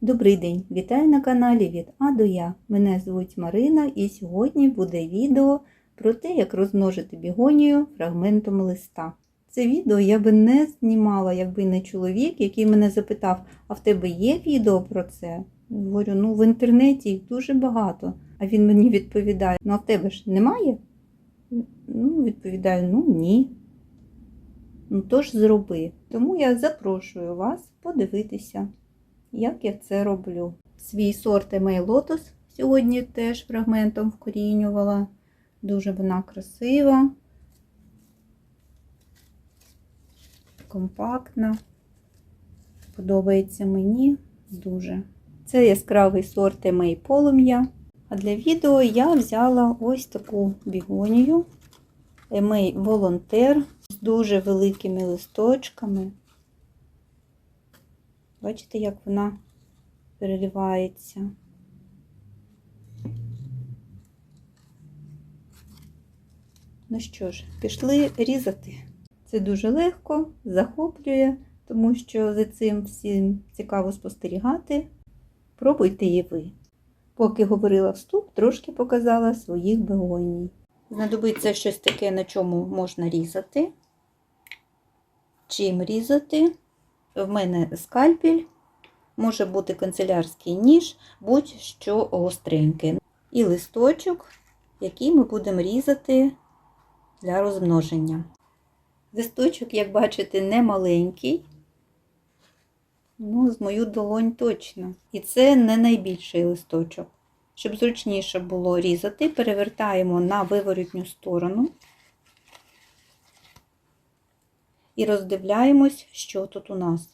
Добрий день! Вітаю на каналі від А до Я. Мене звуть Марина і сьогодні буде відео про те, як розмножити бігонію фрагментом листа. Це відео я би не знімала, якби не чоловік, який мене запитав, а в тебе є відео про це? Говорю, ну в інтернеті їх дуже багато. А він мені відповідає: ну а в тебе ж немає? Ну, відповідаю, ну ні. Ну тож зроби. Тому я запрошую вас подивитися як я це роблю. Свій сорт Емей Лотос сьогодні теж фрагментом вкорінювала. Дуже вона красива, компактна. Подобається мені дуже. Це яскравий сорт Емей Полум'я. А для відео я взяла ось таку бігонію Емей Волонтер з дуже великими листочками. Бачите, як вона переливається. Ну що ж, пішли різати. Це дуже легко, захоплює, тому що за цим всім цікаво спостерігати. Пробуйте і ви. Поки говорила вступ, трошки показала своїх бегоній. Знадобиться щось таке, на чому можна різати. Чим різати? В мене скальпель, може бути канцелярський ніж, будь-що гостреньке. І листочок, який ми будемо різати для розмноження. Листочок, як бачите, не маленький, ну, з мою долонь точно. І це не найбільший листочок. Щоб зручніше було різати, перевертаємо на виворотню сторону. І роздивляємось, що тут у нас.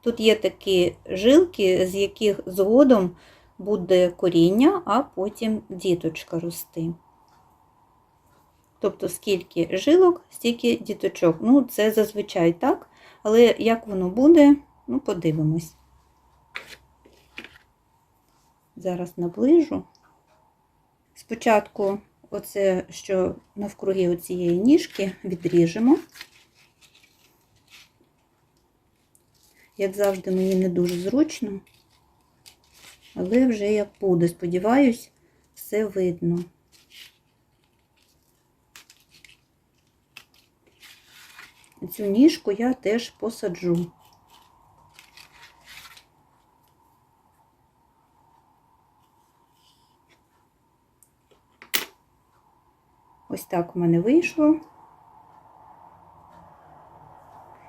Тут є такі жилки, з яких згодом буде коріння, а потім діточка рости. Тобто, скільки жилок, стільки діточок. Ну, це зазвичай так, але як воно буде, ну, подивимось. Зараз наближу. Спочатку, оце, що навкруги цієї ніжки, відріжемо. Як завжди, мені не дуже зручно, але вже я буду, сподіваюсь, все видно. Цю ніжку я теж посаджу. Ось так у мене вийшло.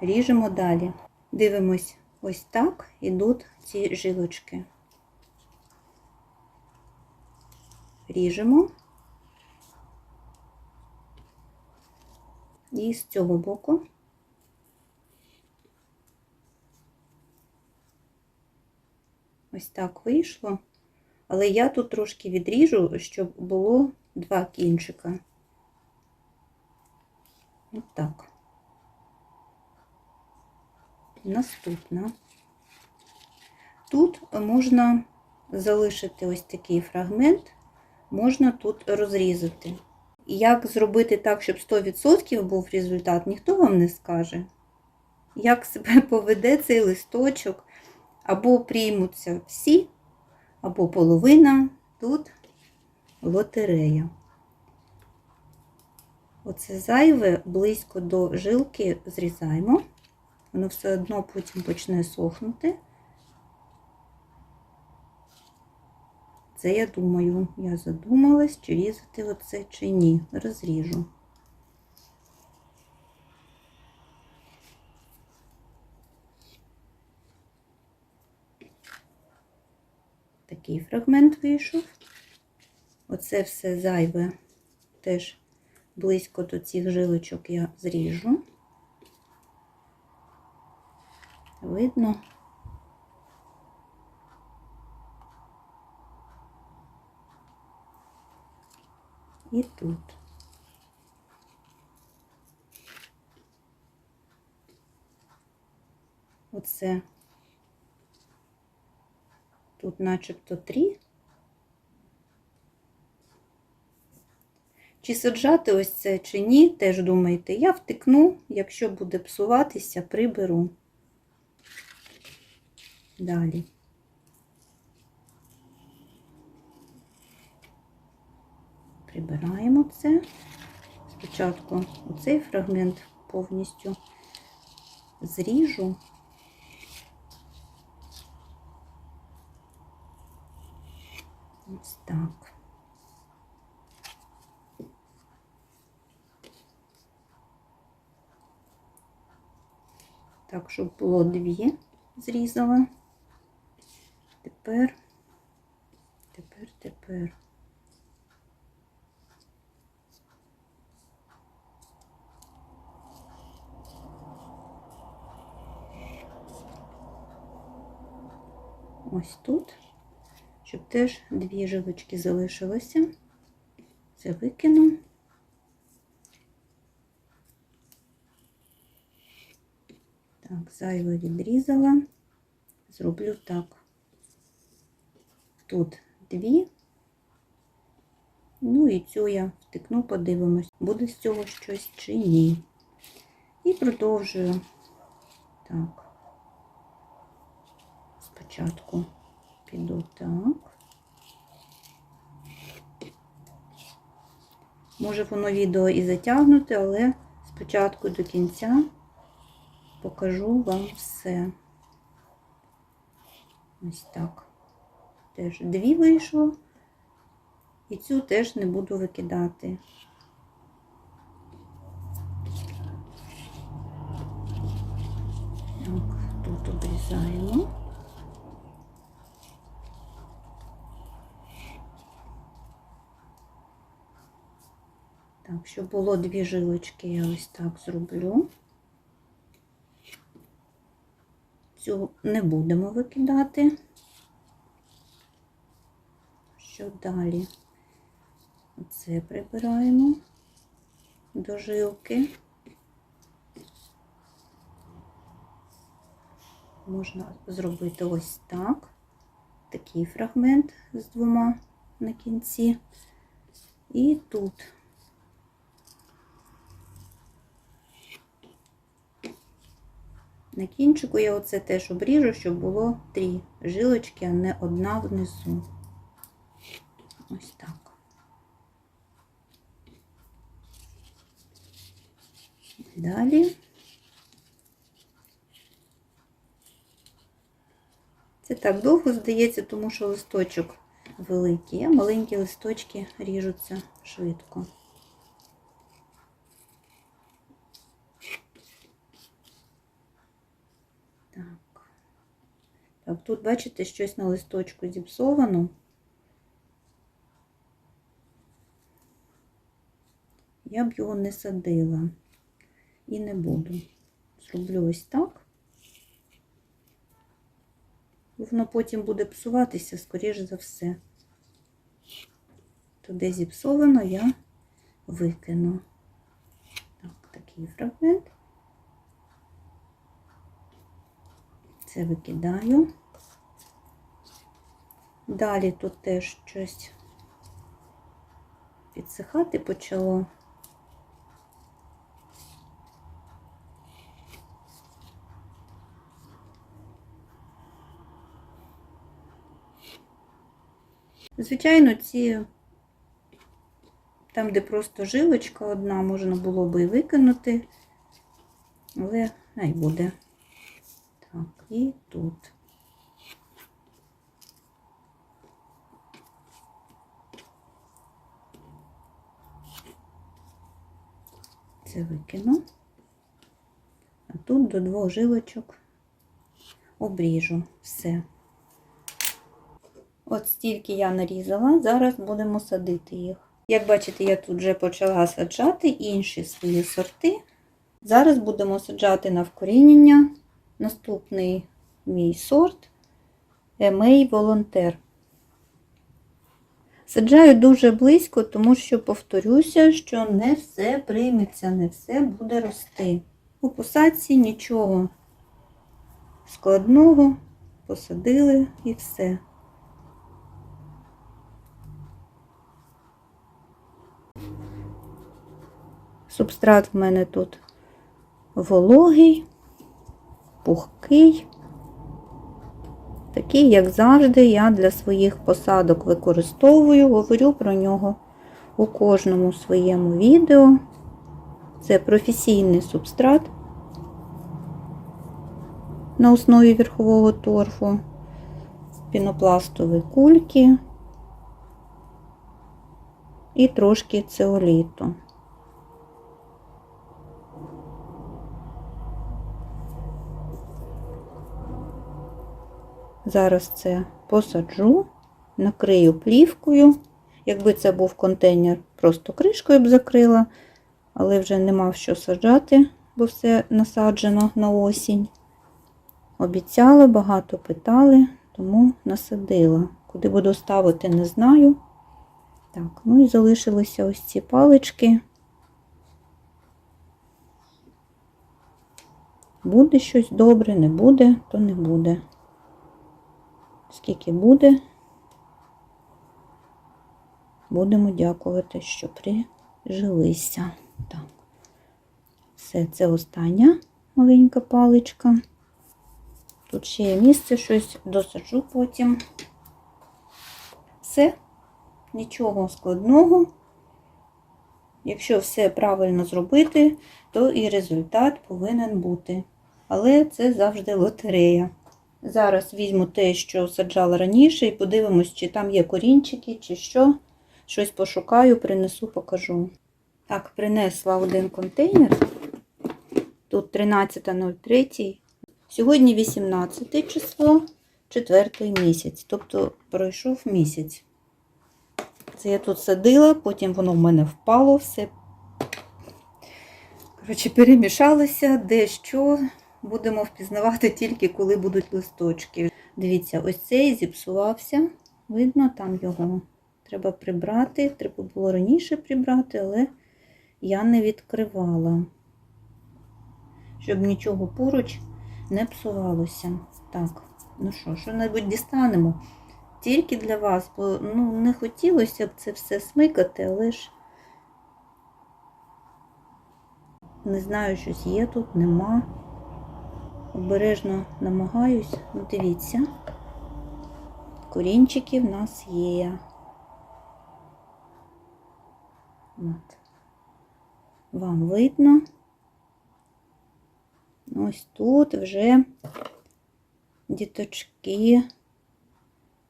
Ріжемо далі. Дивимось, ось так ідуть ці жилочки. Ріжемо і з цього боку ось так вийшло, але я тут трошки відріжу, щоб було два кінчика. Ось так. Наступна. Тут можна залишити ось такий фрагмент, можна тут розрізати. Як зробити так, щоб 100% був результат, ніхто вам не скаже. Як себе поведе цей листочок, або приймуться всі, або половина, тут лотерея. Оце зайве близько до жилки зрізаємо воно все одно потім почне сохнути. Це я думаю, я задумалась, чи різати оце, чи ні. Розріжу. Такий фрагмент вийшов. Оце все зайве теж близько до цих жилочок я зріжу. Видно. І тут. Оце тут начебто три. Чи саджати ось це, чи ні, теж думайте, я втикну, якщо буде псуватися, приберу далі. Прибираємо це. Спочатку оцей фрагмент повністю зріжу. Ось так. Так, щоб було дві зрізала. Тепер, тепер, тепер. Ось тут, щоб теж дві жилочки залишилося. Це викину. Так, зайве відрізала. Зроблю так. Тут дві. Ну і цю я втикну, подивимось, буде з цього щось чи ні. І продовжую. Так. Спочатку піду так. Може воно відео і затягнути, але спочатку до кінця покажу вам все. Ось так. Теж дві вийшло. І цю теж не буду викидати. Так, тут обрізаємо. Так, щоб було дві жилочки, я ось так зроблю. Цю не будемо викидати. Що далі? Оце прибираємо до жилки. Можна зробити ось так. Такий фрагмент з двома на кінці. І тут. На кінчику я оце теж обріжу, щоб було три жилочки, а не одна внизу. Ось так. Далі. Це так довго здається, тому що листочок великий, а маленькі листочки ріжуться швидко. Так. Так, тут, бачите, щось на листочку зіпсовано. Я б його не садила і не буду. Зроблю ось так. Воно потім буде псуватися, скоріш за все. Туди зіпсовано я викину. Так, такий фрагмент. Це викидаю. Далі тут теж щось підсихати почало. Звичайно, ці там, де просто жилочка одна, можна було би і викинути, але най буде. Так, і тут. Це викину. А тут до двох жилочок обріжу все. От стільки я нарізала, зараз будемо садити їх. Як бачите, я тут вже почала саджати інші свої сорти. Зараз будемо саджати на вкорінення. Наступний мій сорт Емей Волонтер. Саджаю дуже близько, тому що повторюся, що не все прийметься, не все буде рости. У посадці нічого складного, посадили і все. Субстрат в мене тут вологий, пухкий. Такий, як завжди, я для своїх посадок використовую, говорю про нього у кожному своєму відео. Це професійний субстрат на основі верхового торфу, пінопластові кульки і трошки цеоліту. Зараз це посаджу, накрию плівкою. Якби це був контейнер, просто кришкою б закрила, але вже нема що саджати, бо все насаджено на осінь. Обіцяли, багато питали, тому насадила. Куди буду ставити, не знаю. Так, ну і залишилися ось ці палички. Буде щось добре, не буде, то не буде. Скільки буде, будемо дякувати, що прижилися. Так. Все, це остання маленька паличка. Тут ще є місце, щось досаджу потім. Все, нічого складного. Якщо все правильно зробити, то і результат повинен бути. Але це завжди лотерея. Зараз візьму те, що саджала раніше, і подивимось, чи там є корінчики, чи що. Щось пошукаю, принесу, покажу. Так, принесла один контейнер. Тут 13.03. Сьогодні 18 число, 4 місяць. Тобто пройшов місяць. Це я тут садила, потім воно в мене впало, все. Коротше, перемішалося, де що. Будемо впізнавати тільки коли будуть листочки. Дивіться, ось цей зіпсувався. Видно, там його. Треба прибрати. Треба було раніше прибрати, але я не відкривала, щоб нічого поруч не псувалося. Так, ну що, що-небудь дістанемо. Тільки для вас, бо ну, не хотілося б це все смикати, але ж не знаю, щось є тут, нема. Обережно намагаюсь, ну дивіться, корінчики в нас є. От. Вам видно. Ось тут вже діточки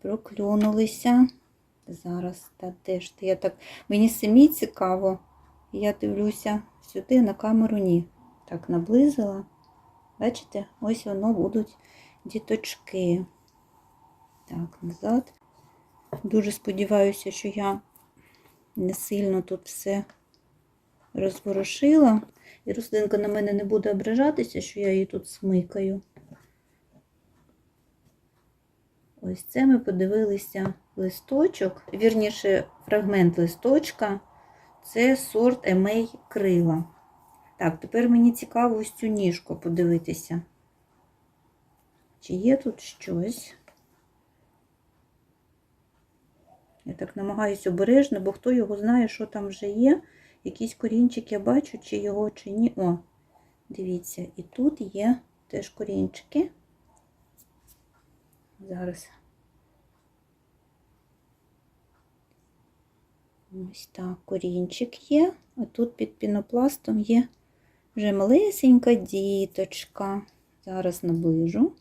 проклюнулися. Зараз та теж я так. Мені самі цікаво. Я дивлюся сюди на камеру ні. Так, наблизила. Бачите, ось воно будуть діточки. Так, назад. Дуже сподіваюся, що я не сильно тут все розворушила. І рослинка на мене не буде ображатися, що я її тут смикаю. Ось це ми подивилися листочок, вірніше, фрагмент листочка. Це сорт Емей крила. Так, тепер мені цікаво ось цю ніжку подивитися. Чи є тут щось? Я так намагаюся обережно, бо хто його знає, що там вже є. Якийсь корінчик я бачу, чи його, чи ні. О, дивіться, і тут є теж корінчики. Зараз. Ось так, корінчик є, а тут під пінопластом є вже малесенька діточка. Зараз наближу.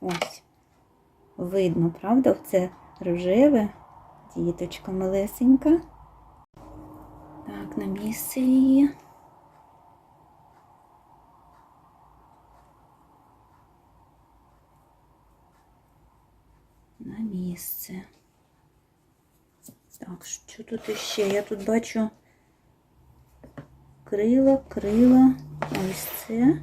Ось. Видно, правда? Це рожеве, діточка малесенька. Так, на місце її. На місце. Так, що тут іще? Я тут бачу крила, крила, ось це.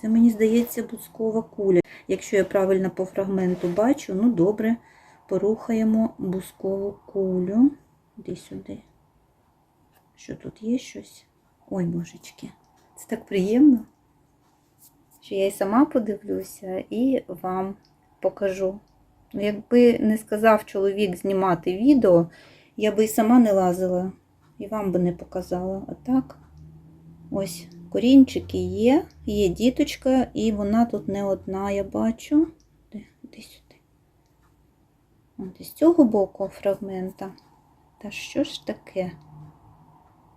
Це, мені здається, бускова куля. Якщо я правильно по фрагменту бачу, ну добре, порухаємо бускову кулю. Іди сюди. Що тут є щось? Ой, божечки, це так приємно, що я і сама подивлюся і вам покажу. Ну, якби не сказав чоловік знімати відео, я би і сама не лазила, і вам би не показала. А так, ось Корінчики є, є діточка, і вона тут не одна, я бачу. Де, де сюди? От із цього боку фрагмента. Та що ж таке?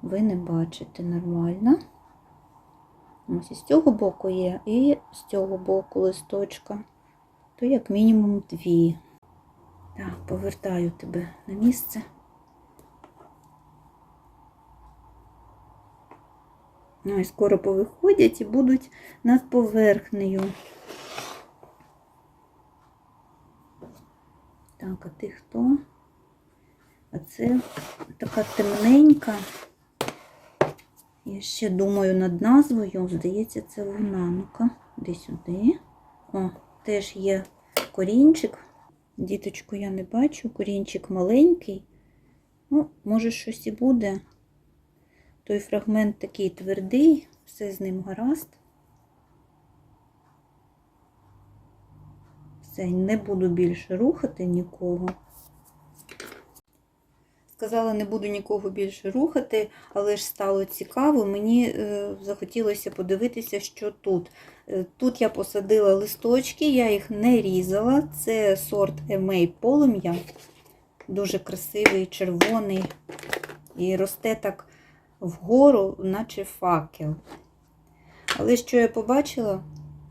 Ви не бачите нормально. Ось із цього боку є, і з цього боку листочка. То як мінімум дві. Так, повертаю тебе на місце. Ну і скоро повиходять і будуть над поверхнею. Так, а ти хто? А це така темненька. Я ще думаю над назвою. Здається, це вона. Ну-ка, де сюди. О, теж є корінчик. Діточку я не бачу, корінчик маленький. Ну, може, щось і буде. Той фрагмент такий твердий, все з ним гаразд. Все, не буду більше рухати нікого. Сказала, не буду нікого більше рухати, але ж стало цікаво, мені е, захотілося подивитися, що тут. Е, Тут я посадила листочки, я їх не різала. Це сорт Емей полум'я. Дуже красивий, червоний. І росте так вгору, наче факел. Але що я побачила?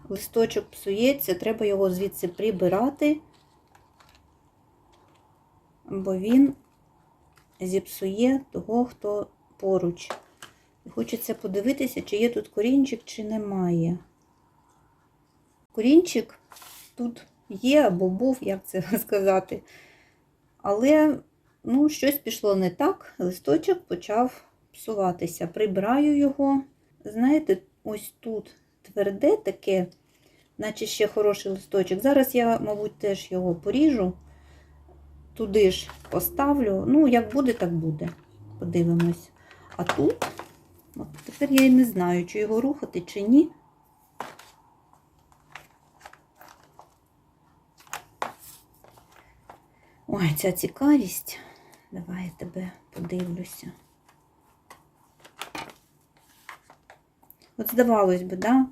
Листочок псується, треба його звідси прибирати, бо він зіпсує того, хто поруч. І хочеться подивитися, чи є тут корінчик, чи немає. Корінчик тут є або був, як це сказати. Але ну, щось пішло не так, листочок почав псуватися. Прибираю його. Знаєте, ось тут тверде таке, наче ще хороший листочок. Зараз я, мабуть, теж його поріжу, туди ж поставлю. Ну, як буде, так буде. Подивимось. А тут, от тепер я і не знаю, чи його рухати, чи ні. Ой, ця цікавість. Давай я тебе подивлюся. От здавалось би, да?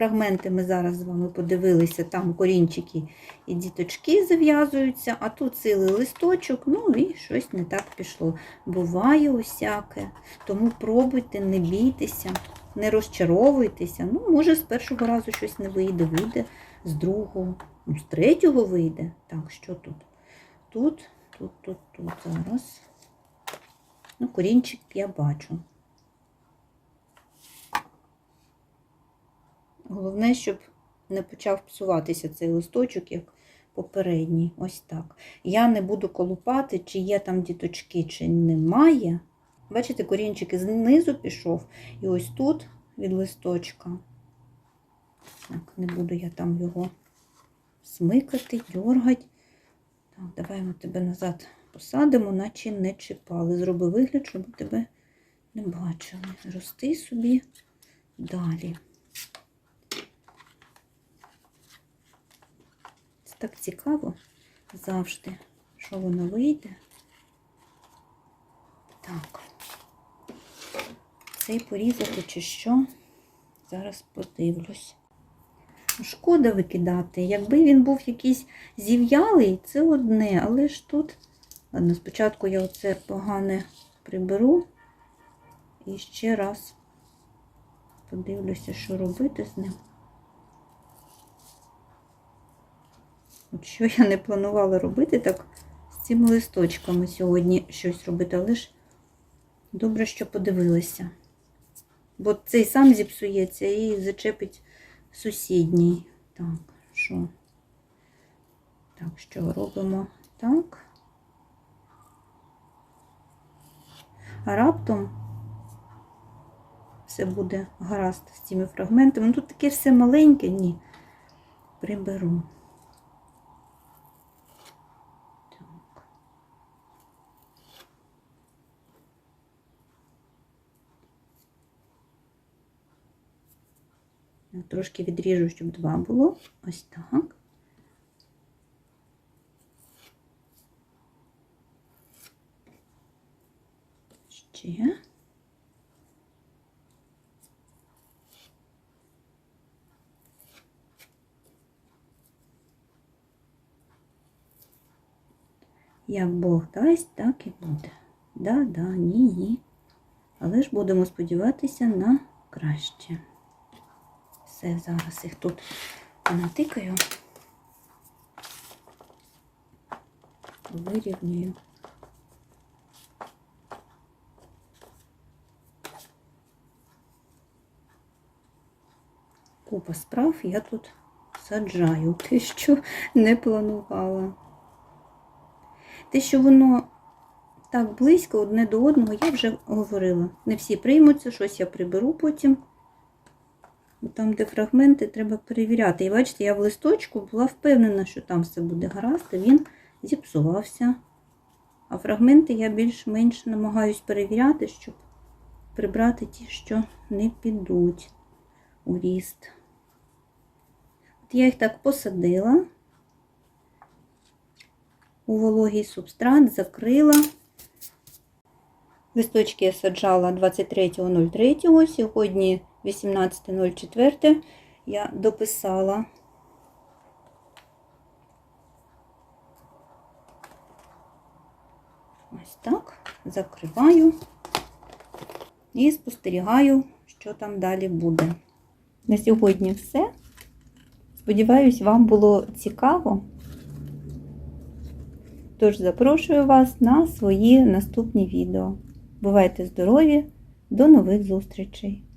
Фрагменти ми зараз з вами подивилися, там корінчики і діточки зав'язуються, а тут цілий листочок, ну і щось не так пішло. Буває усяке. Тому пробуйте, не бійтеся, не розчаровуйтеся. Ну, може, з першого разу щось не вийде, вийде з другого, ну, з третього вийде. Так, що тут? Тут, тут, тут, тут зараз. Ну, корінчик я бачу. Головне, щоб не почав псуватися цей листочок, як попередній. Ось так. Я не буду колупати, чи є там діточки, чи немає. Бачите, корінчик знизу пішов. І ось тут від листочка. Так, не буду я там його смикати, дергати. Так, давай ми тебе назад посадимо, наче не чіпали. Зроби вигляд, щоб тебе не бачили. Рости собі далі. Так цікаво завжди, що воно вийде. Так. Цей порізати чи що? Зараз подивлюсь. Шкода викидати. Якби він був якийсь зів'ялий, це одне, але ж тут. Ладно, спочатку я оце погане приберу і ще раз подивлюся, що робити з ним. Що я не планувала робити так з цими листочками сьогодні щось робити, але ж добре, що подивилася. Бо цей сам зіпсується і зачепить сусідній. Так, що? Так, що робимо? Так. А раптом все буде гаразд з цими фрагментами. Ну тут таке все маленьке, ні. Приберу. трошки відріжу, щоб два було. Ось так. Ще. Як Бог дасть, так і буде. Да, да, ні, ні. Але ж будемо сподіватися на краще. Все, зараз їх тут натикаю. Вирівнюю. Купа справ я тут саджаю, те, що не планувала. Те, що воно так близько одне до одного, я вже говорила. Не всі приймуться, щось я приберу потім. Там, де фрагменти, треба перевіряти. І бачите, я в листочку була впевнена, що там все буде гаразд, він зіпсувався. А фрагменти я більш-менш намагаюсь перевіряти, щоб прибрати ті, що не підуть у ріст. От я їх так посадила у вологий субстрат, закрила. Листочки я саджала 23.03, сьогодні 18.04 я дописала. Ось так, закриваю і спостерігаю, що там далі буде. На сьогодні все. Сподіваюсь, вам було цікаво. Тож запрошую вас на свої наступні відео. Бувайте здорові! До нових зустрічей!